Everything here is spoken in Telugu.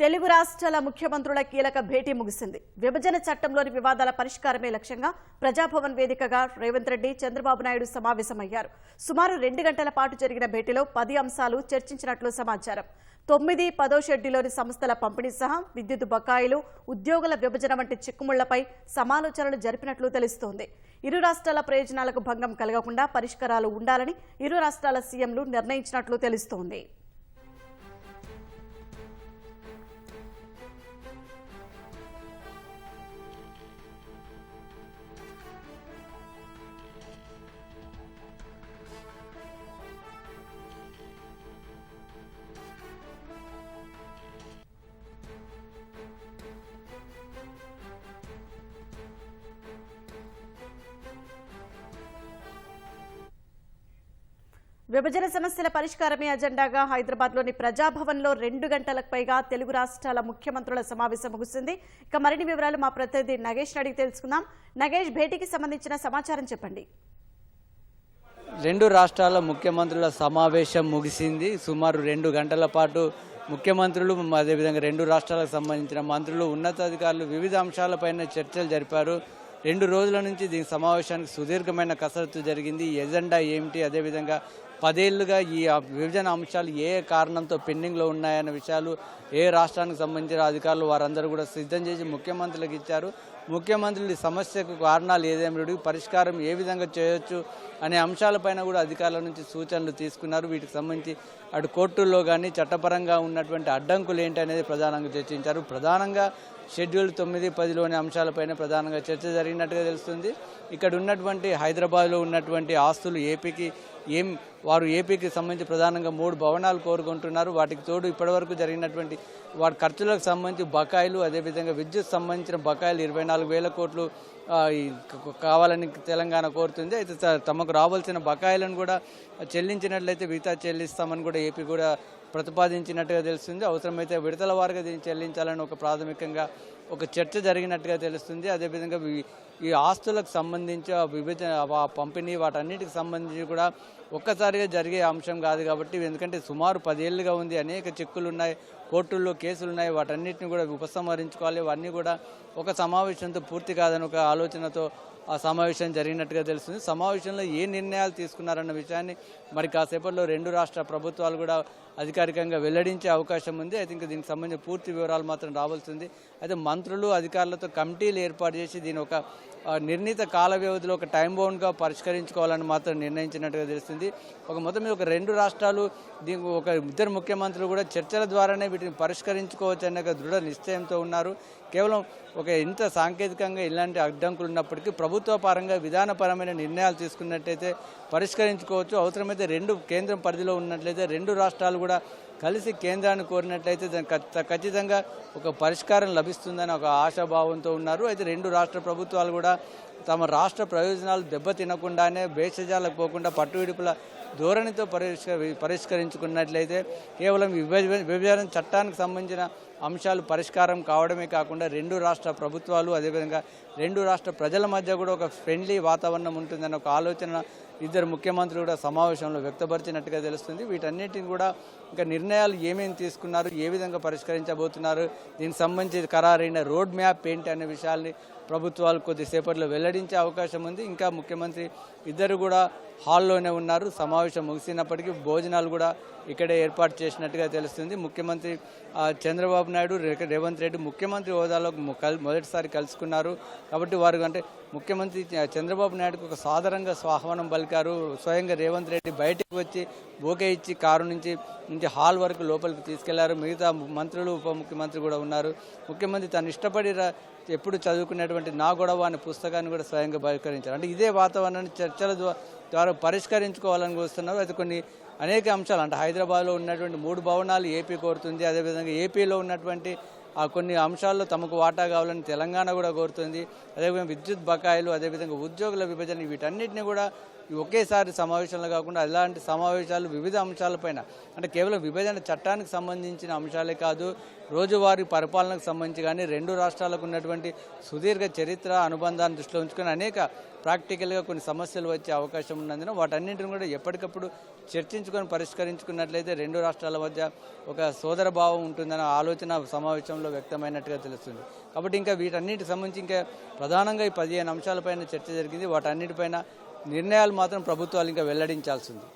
తెలుగు రాష్ట్రాల ముఖ్యమంత్రుల కీలక భేటీ ముగిసింది. విభజన చట్టంలోని వివాదాల పరిష్కారమే లక్ష్యంగా ప్రజాభవన్ వేదికగా రేవంత్ రెడ్డి చంద్రబాబు నాయుడు సమావేశమయ్యారు. సుమారు రెండు గంటల పాటు జరిగిన భేటీలో పది అంశాలు చర్చించినట్లు సమాచారం. తొమ్మిది పదో షెడ్యూలోని సంస్థల పంపిణీ సహా విద్యుత్ బకాయిలు ఉద్యోగుల విభజన వంటి చిక్కుముళ్ళపై సమాలోచనలు జరిపినట్లు తెలుస్తోంది. ఇరు రాష్ట్రాల ప్రయోజనాలకు భంగం కలగకుండా పరిష్కారాలు ఉండాలని ఇరు రాష్ట్రాల సీఎంలు నిర్ణయించినట్లు తెలుస్తోంది. విభజన సమస్యల పరిష్కారమే అజెండాగా హైదరాబాద్లోని ప్రజాభవన్లో రెండు గంటలకు పైగా తెలుగు రాష్ట్రాల ముఖ్యమంత్రుల సమావేశం ముగిసింది. ఇక మరిన్ని వివరాలు మా ప్రతినిధి నగేష్ అడిగి తెలుసుకుందాం. నగేష్ భేటీకి సంబంధించిన సమాచారం చెప్పండి. రెండు రాష్ట్రాల ముఖ్యమంత్రుల సమావేశం ముగిసింది. సుమారు రెండు గంటల పాటు ముఖ్యమంత్రులు అదేవిధంగా రెండు రాష్ట్రాలకు సంబంధించిన మంత్రులు ఉన్నతాధికారులు వివిధ అంశాలపైన చర్చలు జరిపారు. రెండు రోజుల నుంచి దీని సమావేశానికి సుదీర్ఘమైన కసరత్తు జరిగింది. ఎజెండా ఏమిటి? అదేవిధంగా పదేళ్ళుగా ఈ విభజన అంశాలు ఏ కారణంతో పెండింగ్లో ఉన్నాయన్న విషయాలు ఏ రాష్ట్రానికి సంబంధించిన అధికారులు వారందరూ కూడా సిద్ధం చేసి ముఖ్యమంత్రులకు ఇచ్చారు. ముఖ్యమంత్రులు ఈ సమస్యకు కారణాలు ఏదేమిటి? పరిష్కారం ఏ విధంగా చేయొచ్చు? అనే అంశాలపైన కూడా అధికారుల నుంచి సూచనలు తీసుకున్నారు. వీటికి సంబంధించి అటు కోర్టుల్లో కానీ చట్టపరంగా ఉన్నటువంటి అడ్డంకులు ఏంటి అనేది ప్రధానంగా చర్చించారు. ప్రధానంగా షెడ్యూల్ తొమ్మిది పదిలోని అంశాలపైన ప్రధానంగా చర్చ జరిగినట్టుగా తెలుస్తుంది. ఇక్కడ ఉన్నటువంటి హైదరాబాద్లో ఉన్నటువంటి ఆస్తులు ఏపీకి ఏం వారు ఏపీకి సంబంధించి ప్రధానంగా మూడు భవనాలు కోరుకుంటున్నారు. వాటికి తోడు ఇప్పటివరకు జరిగినటువంటి వాటి ఖర్చులకు సంబంధించి బకాయిలు అదేవిధంగా విద్యుత్ సంబంధించిన బకాయిలు ఇరవై నాలుగు వేల కోట్లు కావాలని తెలంగాణ కోరుతుంది. అయితే త- తమకు రావాల్సిన బకాయిలను కూడా చెల్లించినట్లయితే మిగతా చెల్లిస్తామని కూడా ఏపీ కూడా ప్రతిపాదించినట్టుగా తెలుస్తుంది. అవసరమైతే విడతల వారుగా దీన్ని చెల్లించాలని ఒక ప్రాథమికంగా ఒక చర్చ జరిగినట్టుగా తెలుస్తుంది. అదేవిధంగా ఈ- ఆస్తులకు సంబంధించి వివిధ విభజన పంపిణీ వాటన్నిటికి సంబంధించి కూడా ఒక్కసారిగా జరిగే అంశం కాదు కాబట్టి ఎందుకంటే సుమారు పదేళ్ళుగా ఉంది అనేక చిక్కులు ఉన్నాయి కోర్టుల్లో కేసులు ఉన్నాయి వాటన్నిటిని కూడా ఉపసంహరించుకోవాలి. ఇవన్నీ కూడా ఒక సమావేశంతో పూర్తి కాదని ఒక ఆలోచనతో ఆ సమావేశం జరిగినట్టుగా తెలుస్తుంది. సమావేశంలో ఏ నిర్ణయాలు తీసుకున్నారన్న విషయాన్ని మరి కాసేపట్లో రెండు రాష్ట్ర ప్రభుత్వాలు కూడా అధికారికంగా వెల్లడించే అవకాశం ఉంది. అయితే ఇంకా దీనికి సంబంధించిన పూర్తి వివరాలు మాత్రం రావాల్సింది. అయితే మంత్రులు అధికారులతో కమిటీలు ఏర్పాటు చేసి దీని ఒక నిర్ణీత కాల వ్యవధిలో ఒక టైం బౌండ్గా పరిష్కరించుకోవాలని మాత్రం నిర్ణయించినట్టుగా తెలుస్తుంది. ఒక మొత్తం మీద ఒక రెండు రాష్ట్రాలు దీనికి ఒక ఇద్దరు ముఖ్యమంత్రులు కూడా చర్చల ద్వారానే వీటిని పరిష్కరించుకోవచ్చు అనే దృఢ నిశ్చయంతో ఉన్నారు. కేవలం ఒక ఇంత సాంకేతికంగా ఇలాంటి అడ్డంకులు ఉన్నప్పటికీ ప్రభుత్వ పరంగా విధానపరమైన నిర్ణయాలు తీసుకున్నట్టయితే పరిష్కరించుకోవచ్చు. అవసరమైతే రెండు కేంద్రం పరిధిలో ఉన్నట్లయితే రెండు రాష్ట్రాలు కూడా కలిసి కేంద్రాన్ని కోరినట్లయితే దానికి ఖచ్చితంగా ఒక పరిష్కారం లభిస్తుందని ఒక ఆశాభావంతో ఉన్నారు. అయితే రెండు రాష్ట్ర ప్రభుత్వాలు కూడా తమ రాష్ట్ర ప్రయోజనాలు దెబ్బతినకుండానే భేషజాలకు పోకుండా పట్టువిడుపుల ధోరణితో పరిష్క పరిష్కరించుకున్నట్లయితే కేవలం విభజన విభజన చట్టానికి సంబంధించిన అంశాలు పరిష్కారం కావడమే కాకుండా రెండు రాష్ట్ర ప్రభుత్వాలు అదేవిధంగా రెండు రాష్ట్ర ప్రజల మధ్య కూడా ఒక ఫ్రెండ్లీ వాతావరణం ఉంటుందన్న ఒక ఆలోచన ఇద్దరు ముఖ్యమంత్రులు కూడా సమావేశంలో వ్యక్తపరిచినట్టుగా తెలుస్తుంది. వీటన్నిటిని కూడా ఇంకా నిర్ణయాలు ఏమేమి తీసుకున్నారు ఏ విధంగా పరిష్కరించబోతున్నారు దీనికి సంబంధించి ఖరారైన రోడ్ మ్యాప్ ఏంటి అనే విషయాల్ని ప్రభుత్వాలు కొద్దిసేపట్లో వెల్లడించే అవకాశం ఉంది. ఇంకా ముఖ్యమంత్రి ఇద్దరు కూడా హాల్లోనే ఉన్నారు. సమావేశం ముగిసినప్పటికీ భోజనాలు కూడా ఇక్కడే ఏర్పాటు చేసినట్టుగా తెలుస్తుంది. ముఖ్యమంత్రి చంద్రబాబు నాయుడు రేవంత్ రెడ్డి ముఖ్యమంత్రి హోదాలో కల్- మొదటిసారి కలుసుకున్నారు. కాబట్టి వారు అంటే ముఖ్యమంత్రి చంద్రబాబు నాయుడుకు ఒక సాధారణంగా ఆహ్వానం పలికారు. స్వయంగా రేవంత్ రెడ్డి బయటకు వచ్చి బోకే ఇచ్చి కారు నుంచి నుంచి హాల్ వరకు లోపలికి తీసుకెళ్ళారు. మిగతా మంత్రులు ఉప ముఖ్యమంత్రి కూడా ఉన్నారు. ముఖ్యమంత్రి తను ఇష్టపడి ఎప్పుడు చదువుకునేటువంటి నా గొడవ అనే పుస్తకాన్ని కూడా స్వయంగా బహిష్కరించారు. అంటే ఇదే వాతావరణాన్ని చర్చల ద్వారా పరిష్కరించుకోవాలని చూస్తున్నారు. అయితే కొన్ని అనేక అంశాలు అంటే హైదరాబాద్లో ఉన్నటువంటి మూడు భవనాలు ఏపీ కోరుతుంది. అదేవిధంగా ఏపీలో ఉన్నటువంటి ఆ కొన్ని అంశాల్లో తమకు వాటా కావాలని తెలంగాణ కూడా కోరుతుంది. అదేవిధంగా విద్యుత్ బకాయిలు అదేవిధంగా ఉద్యోగుల విభజన వీటన్నిటిని కూడా ఒకేసారి సమావేశంలో కాకుండా అలాంటి సమావేశాలు వివిధ అంశాలపైన అంటే కేవలం విభజన చట్టానికి సంబంధించిన అంశాలే కాదు రోజువారీ పరిపాలనకు సంబంధించి కానీ రెండు రాష్ట్రాలకు ఉన్నటువంటి సుదీర్ఘ చరిత్ర అనుబంధాన్ని దృష్టిలో ఉంచుకొని అనేక ప్రాక్టికల్గా కొన్ని సమస్యలు వచ్చే అవకాశం ఉన్నందున వాటన్నింటిని కూడా ఎప్పటికప్పుడు చర్చించుకొని పరిష్కరించుకున్నట్లయితే రెండు రాష్ట్రాల మధ్య ఒక సోదర భావం ఉంటుందన్న ఆలోచన సమావేశంలో వ్యక్తమైనట్టుగా తెలుస్తుంది. కాబట్టి ఇంకా వీటన్నిటికి సంబంధించి ఇంకా ప్రధానంగా ఈ పదిహేను అంశాలపైన చర్చ జరిగింది. వాటన్నిటిపైన నిర్ణయాలు మాత్రం ప్రభుత్వాలు ఇంకా వెల్లడించాల్సింది.